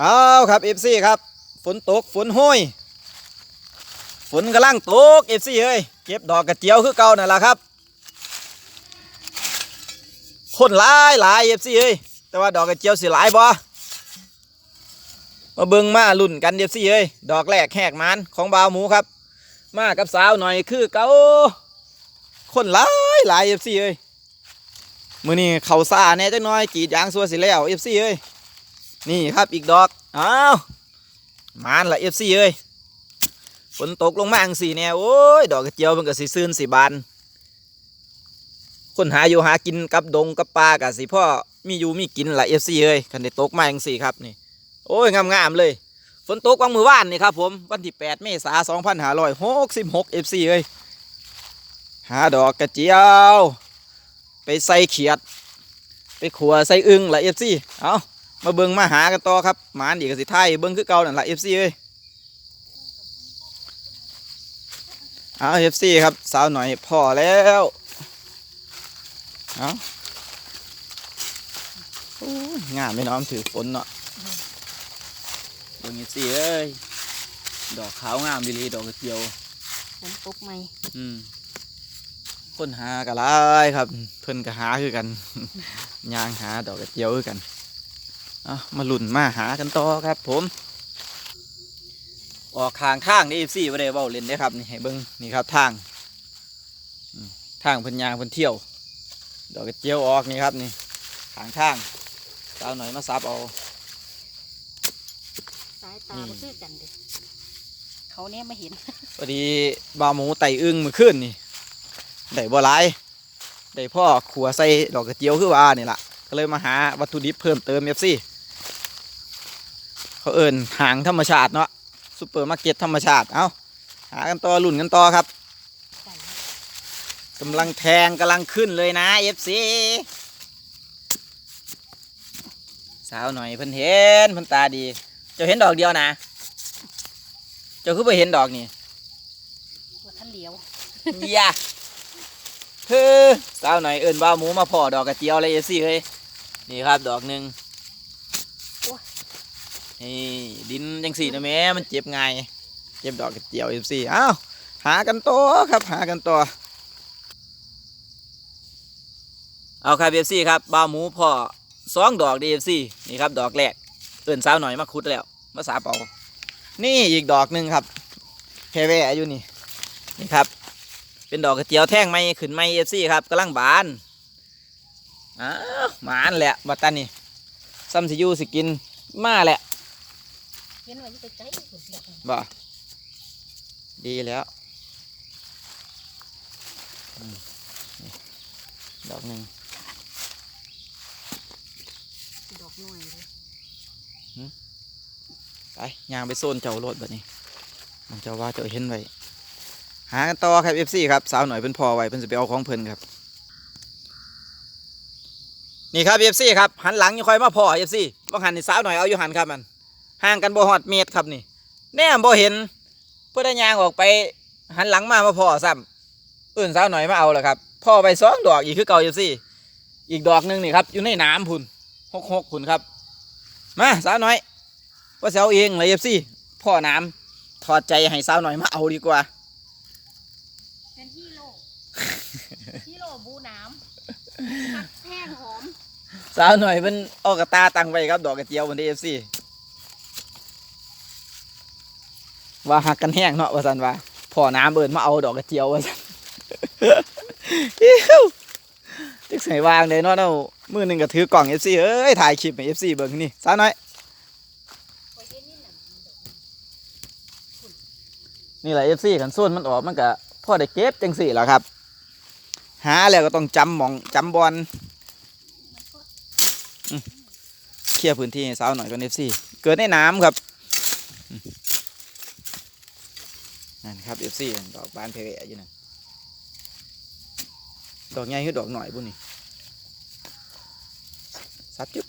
เอาครับเอฟซีครับ ฝนตกฝนห้อยฝนกำลังตกเอฟซีเอ้ยเก็บดอกกระเจียวคือเก่านั่นแหละครับคนหลายหลายเอฟซีเอ้ยแต่ว่าดอกกระเจียวสิหลายบ่มาเบิ่งมาลุ่นกันเอฟซีเอ้ยดอกแรกแหกมันของบ่าวหมูครับ มากับสาวหน่อยคือเก่าคนหลายหลายเอฟซีเอ้ยมื้อนี้เขาซ่าแน่จักหน่อยกีดยางสัวสิแล้วเอฟซีเอ้ย นี่ครับอีกดอกอ้าวมานละเอฟซีเอ้ยฝนตกลงมาอังสีเนี่ยโอ้ยดอกกระเจียวมันก็สิซื่นสิบานคนหาอยู่หากินกับดงกับปลากับสิพ่อมีอยู่มีกินละเอฟซีเอ้ยคันได้ตกมาอังสีครับนี่โอ้ยงามๆเลย ฝนตกวังมือว่านนี่ครับผมวันที่ 8 เมษายน2566 FC เอ้ยหาดอกกระเจียว ไปใส่เขียด ไปขัวใส่อึงละเอฟซีเอา มาเบิ่งมาหากันต่อครับหมานอีกสิไทยเบิ่งคือเก่านั่นล่ะ FC เอ้ยเอา FC ครับ สาวหน่อยพอแล้วเอาโอ้ยงามไม่น้อมถือฝนเนาะเบิ่ง FC เอ้ยดอกขาวงามดีหลีดอกกระเจียวฝนตกไหมอืมคนหากะหลายครับ เพิ่นก็หาคือกันย่างหาดอกกระเจียวคือกัน เอามาลุ่นมาหากันต่อครับ ผม ออกทางทางนี่ซีบ่ได้เว้าเล่นเด้ครับนี่ให้เบิ่งนี่ครับทางอืมทางเพิ่นยางเพิ่นเที่ยวดอกกระเจียวออกนี่ครับนี่ทางทางสาวหน่อยมาซับเอาสายตาอืมบ่คือกันเด้เขาเนี่ยไม่เห็นพอดีบาหมูไต่อึ้งมือขึ้นนี่ได้บ่หลายได้พ่อขัวใส่ดอกกระเจียวคือว่านี่ล่ะก็เลยมาหาวัตถุดิบเพิ่มเติมเอฟซี เขาเอิ้นหางธรรมชาติเนาะซูเปอร์มาร์เก็ตธรรมชาติเอาหากันต่อลุ่นกันต่อครับไก่กำลังแทงกำลังขึ้นเลยนะเอฟซีสาวหน่อยเพิ่นเห็นเพิ่นตาดี เจ้าเห็นดอกเดียวนะเจ้าคือไปเห็นดอกนี่หัวท่านเหลียวอยาเฮ้อสาวหน่อยเอิญบ้าวหมูมาพอดอกกระเจียวเลยเอซี่เฮ้ยนี่ครับดอกหนึ่ง นี่ดินจังสี่นะแม่มันเจ็บไงเจ็บดอกกระเจียวเอซี่อ้าวหากันต่อครับหากันต่อเอาครับเอฟซีครับบ้าหมูพ่อสองดอกดีเอฟซีนี่ครับดอกแรกเอิญสาวหน่อยมาคุดแล้วมาสาเป่านี่อีกดอกหนึ่งครับแค่แว่อยู่นี่นี่ครับ เป็นดอกกระเจียวแท่งไม้ขึ้นไม้เอฟซีครับกำลังบานอ้าวหมานแหละบัดตันนี่ซัมซิยูสิกินมาแหละ เห็นว่าอยู่ไกลๆฝุ่นดอกบ่ดีแล้วอืมนี่ดอกหนึ่งดอกน้อยเลยไปย่างไปโซนเจ้ารถแบบนี้มันเจ้าว่าเจ้าเห็นไว้หากันต่อครับเอฟซีครับสาวหน่อยเป็นพอไว้เป็นสิไปเอาของเพิ่นครับ นี่ครับเอฟซีครับหันหลังยังคอยมาพอเอฟซีว่าหันนี่สาวหน่อยเอาอยู่หันครับมัน ห่างกันบ่ฮอดเมตรครับนี่ แน่บ่เห็นเพื่อได้ยางออกไปหันหลังมามาพอซ้ำเอื่นสาวหน่อยมาเอาแหละครับพ่อไปสองดอกอีกคือเก่าอยู่สิอีกดอกหนึงนี่ครับอยู่ในน้ำพุ่นหกหกพุ่นครับ มาสาวหน่อยว่าจะเอาเองเลยเอฟซีพ่อน้ำถอดใจให้สาวหน่อยมาเอาดีกว่าเป็นฮีโร่ฮีโร่บูน้ำผักแห้งหอมสาวหน่อยเป็นเอากระตาตังไว้ครับดอกกระเจียวบนเอฟซี ว่าหักกันแห้งเนาะว่าสันว่าพ่อน้ำเบินมาเอาดอกกระเจียวว่าสันตึกใส่วางเลยเนาะเนาะมือหนึ่งก็ถือกล่องเอฟซีเอ้ยถ่ายคลิปให้เอฟซีเบิ่งนี่สาวน่อยนี่แหละเอฟซีกันส่วนมันออกมันก็พ่อได้เก็บจังสี่แหละครับ หาแล้วก็ต้องจำหมองจำบอลเคลียร์พื้นที่ให้สาวหน่อยก่อนเอฟซีเกิดในน้ำครับอืม นั่นครับเอฟซีดอกบานเพเวอยู่นั่นดอกใหญ่คือดอกหน่อยบุญนี่สับจุ๊บ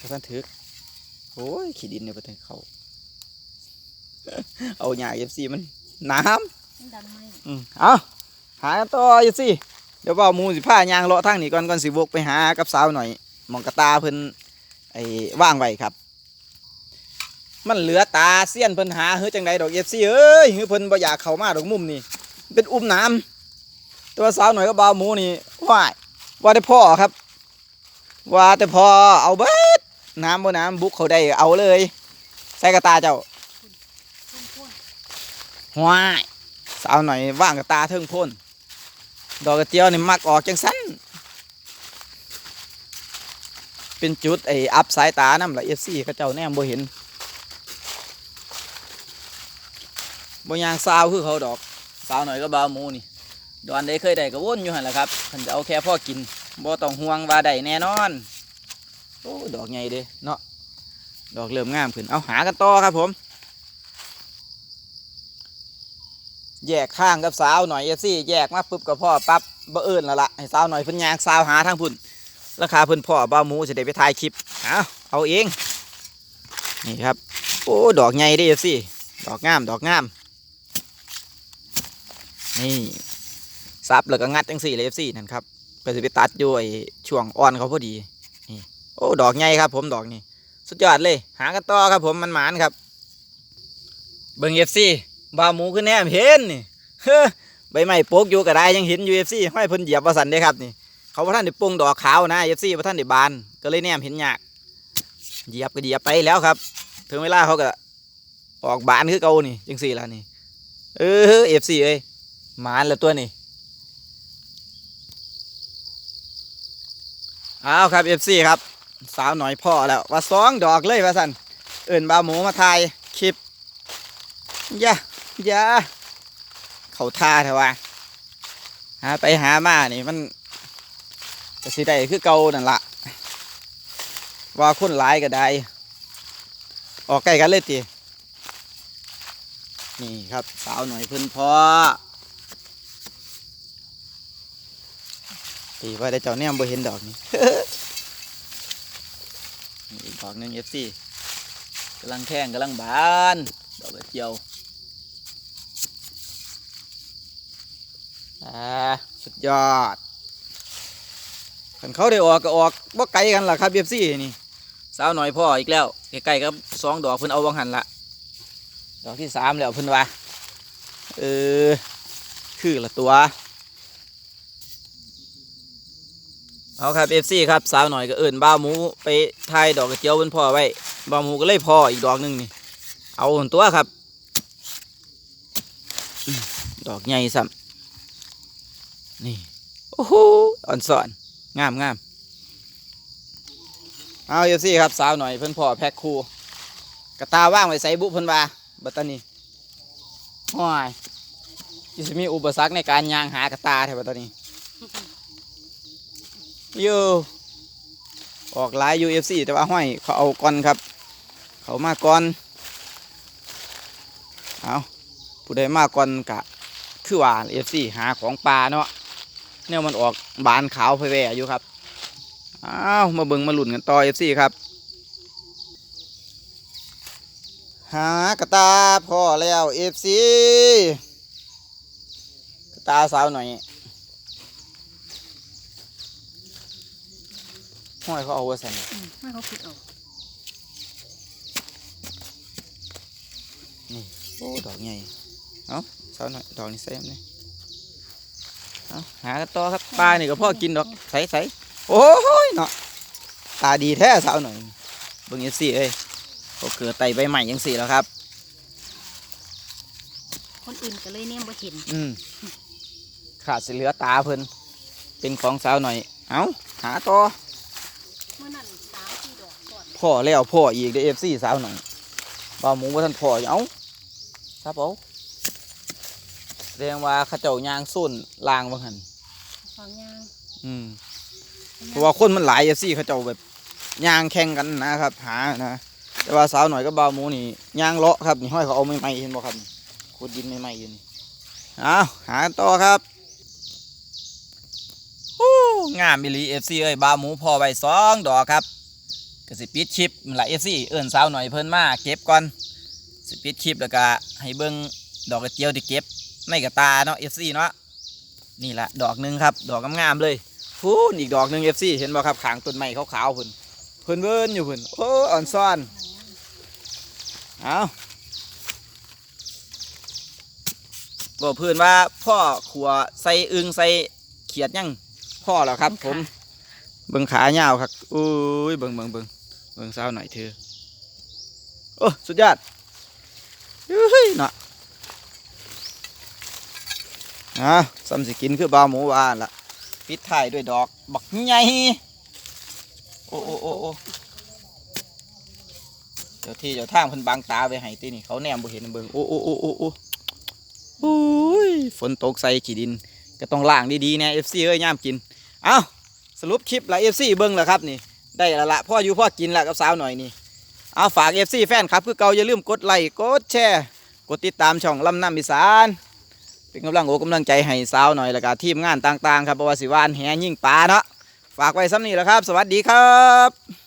กระสันถึกโอ้ยขี้ดินเนี่ยประเทศเขา เอาหญ้าเอฟซีมันน้ำมันดันไหมอืมเอาหากันต่ออยู่สิเดี๋ยวเบาหมูสิพายางเลาะทางนี้ก่อนก่อนสิวกไปหากับสาวหน่อยหมองกระตาเพิ่น ไอ้ว่างไว้ครับ มันเหลือตาเสี้ยนเพิ่นหาเฮ้ยจังใดดอกเอฟซีเอ้ยเฮ้ยเพิ่นบ่อยากเข้ามาดอกมุมนี่เป็นอุ้มน้ำตัวสาวหน่อยก็เบาหมูนี่ว้ายว่าแต่พ่อครับ ว่าแต่พ่อเอาเบิดน้ำบ่น้ำบุกเขาได้เอาเลย ใส่กระตาเจ้าว้ายสาวหน่อยว่างกระตาเทิงพ่นดอกกระเจียวนี่มักออกจังสั้น เป็นจุดไอ้อัพสายตาน้ำละเอฟซีเขาเจ้าแนมบ่เห็นบ่ยางสาวคือเขาดอกสาวหน่อยก็บาหมูนี่ดอนได้เคยได้ก็วนอยู่หันแหละครับเพิ่นจะเอาแค่พ่อกินบ่ต้องห่วงว่าได้แน่นอนโอ้ดอกใหญ่เด้เนาะดอกเริ่มงามขึ้นเอาหากันต่อครับผมแยกข้างกับสาวหน่อยเอซี่แยกมาปุ๊บกับพ่อปั๊บบ่เอิญล้วละให้สาวหน่อยเพิ่นยางสาวหาทางพุ่น ราคาเพิ่นพ่อบ้าหมูจะได้ไปถ่ายคลิปเอาเอาเองนี่ครับโอ้ดอกใหญ่เด้เอฟซี่ดอกงามดอกงามนี่ซับแล้วก็งัดจังสี่เลยเอฟซี่นั่นครับก็จะไปตัดอยู่ไอ้ช่วงอ่อนเขาพอดีนี่โอ้ดอกใหญ่ครับ ผมดอกนี้สุดยอดเลย หากันต่อครับผมมันหมานครับ เบิ่งเอฟซีบาหมูคือแนมเห็นนี่เฮ้อใบไม้โปกอยู่ก็ได้ยังเห็นอยู่เอฟซีห้อยเพิ่นเหยียบว่าสันเด้ครับนี่ เขาพระท่านได้ปรุงดอกขาวนะเอฟซีพระท่านได้บานก็เลยแนมเห็นยากเหยียบก็เหยียบไปแล้วครับ ถึงเวลาเขาก็ออกบานคือเก่านี่จังสี่ละนี่ เออเอฟซีเอ้ยหมานล้วตัวนี่เอาครับเอฟซีครับ สาวหน่อยพ่อแล้วว่าสองดอกเลยว่าสันเอิ่นบาหมูมาถ่ายคลิปย่าย่าเขาท่าเถอะวะหาไปหามานี่มัน จะสิได้คือเก่านั่นละว่าคนหลายก็ได้ ออกใกล้กันเลยตีนี่ครับสาวหน่อยเพิ่นพอตีว่าได้เจ้าเนี่ยบ่เห็นดอกนี่นี่อีกดอกนึงเอฟซีกำลังแข้งกำลังบานดอกกระเจียวอ่าสุดยอด คันเขาได้ออกก็ออกบ่ไกลกันล่ะครับเบียบซี่นี่สาวหน่อยพ่ออีกแล้วใกล้ๆกับสองดอกเพิ่นเอาวังหันละดอกที่สามแล้วเพิ่นว่าเออคือละตัวเอาครับเอฟซีครับสาวหน่อยก็เอินบ้าหมูไปทายดอกกระเจียวเพิ่นพ่อไว้บ้าหมูก็เลยพ่ออีกดอกหนึ่งนี่ เอาหนตัวครับ ดอกใหญ่ซ้ำนี่ โอ้โหอ่อนสอน งามงามเอาเอฟซีครับ สาวหน่อยเพิ่นพ่อแพ็คคูกระตาว่างไว้ใส่บุเพิ่นว่าบัตตานีห้อยจะมีอุปสรรคในการย่างหากระตาแถวบัตตานียูออกหลาย UFC แต่ว่าห้อยเขาเอาก่อนครับ เขามาก่อนเอาผู้ใดมาก่อนกะ คือว่าเอฟซีหาของปลาเนาะ เนี่ยมันออกบานขาวไปแหวอยู่ครับอ้าวมาเบิ่งมาหลุ่นกันต่อเอฟซีครับ หากระตาพอแล้วเอฟซีกระตาสาวหน่อยห้อยเขาเอาไว้ใส่อืมไม่เขาคิดเอาโอ้ดอกใหญ่เอาสาวหน่อยดอกนี้ใส่ไหมเอา หากันต่อครับปลานี่ก็พ่อกินดอกใส่ใส่โอ้ยเนาะตาดีแท้สาวหน่อยเบิ่งยังสี่เอ้ยเขาเกิดไตใบใหม่ยังสี่แล้วครับ คนอื่นก็เลยเนี่ยบ่เห็นอืมขาดสิเหลือตาเพิ่นเป็นของสาวหน่อย เอาหาต่อเมื่อนั้นสามสี่ดอกก่อนพ่อแล้วพ่ออีกเด้เอฟซีสาวหน่อยบ่าวหมูว่าท่านพ่ออยู่เอ้าครับเอา แสดงว่าเข้าเจ้ายางส้นลางบ่หันฟังยางอืมเพราะว่าคนมันหลายเอฟซีเขาเจ้าแบบย่างแข่งกันนะครับ หานะแต่ว่าสาวหน่อยก็บาวหมูนี่ย่างเลาะครับนี่ห้อยเขาเอาไม่ไม่เห็นบ่ครับขุดดินไม่ไม่อยู่นี่เอาหาต่อครับโอ้งามมิลีเอฟซีเอ้ยบาวหมูพอไว้สองดอกครับก็สิปิดคลิปหลายเอฟซีเอิ้นสาวหน่อยเพิ่นมาเก็บก่อนสิปิดคลิปแล้วก็ให้เบิ่งดอกกระเจียวที่เก็บ ในกระตาเนาะเอฟซีเนาะนี่ละดอกหนึ่งครับ ดอกงามๆเลยพูนอีกดอกหนึ่งเอฟซีเห็นบ่ครับขางต้นไม้ขาวๆพุ่นเพิ่นเวินอยู่พุ่นโอ้อ่อนซ่อนเอาบอกเพื่อนว่าพ่อขัวใส่อึงใส่เขียดยังพ่อแล้วครับ ผมเบิ่งขาเงาวครับอุ้ยเบิ่งเบิ่งเบิ่งเบิ่งสาวหน่อยเธอโอ้สุดยอดเฮ้ยเนาะ อะซ้ำสิกินคือบาหมูหวานละปิดท้ายด้วยดอก บักใหญ่โอ้โอ้โอ้โอ้เดี๋ยวที่เดี๋ยวทางเพิ่นบังตาไว้ให้ตีนี่เขาแนมบ่เห็นเบิ่งโอ้โอ้โอ้โอ้โอ้โอ้ยฝนตกใส่ขี้ดิน ก็ต้องล้างดีๆแน่ FC เอ้ยย่ามกิน เอ้าสรุปคลิปละเอฟซีเบิ้งแล้วครับนี่ ได้ละละพ่ออยู่พ่อกินละกับสาวหน่อยนี่เอาฝากเอฟซีแฟนครับ คือเก่าอย่าลืมกดไลค์กดแชร์ กดติดตามช่องลำน้ำอีสาน เป็นกำลังโอกำลังใจให้สาวหน่อยแล้วก็ทีมงานต่างๆ ครับเพราะว่าสิวานแหยิ่งปลาเนาะฝากไว้ซ้ำนี้แหละครับ สวัสดีครับ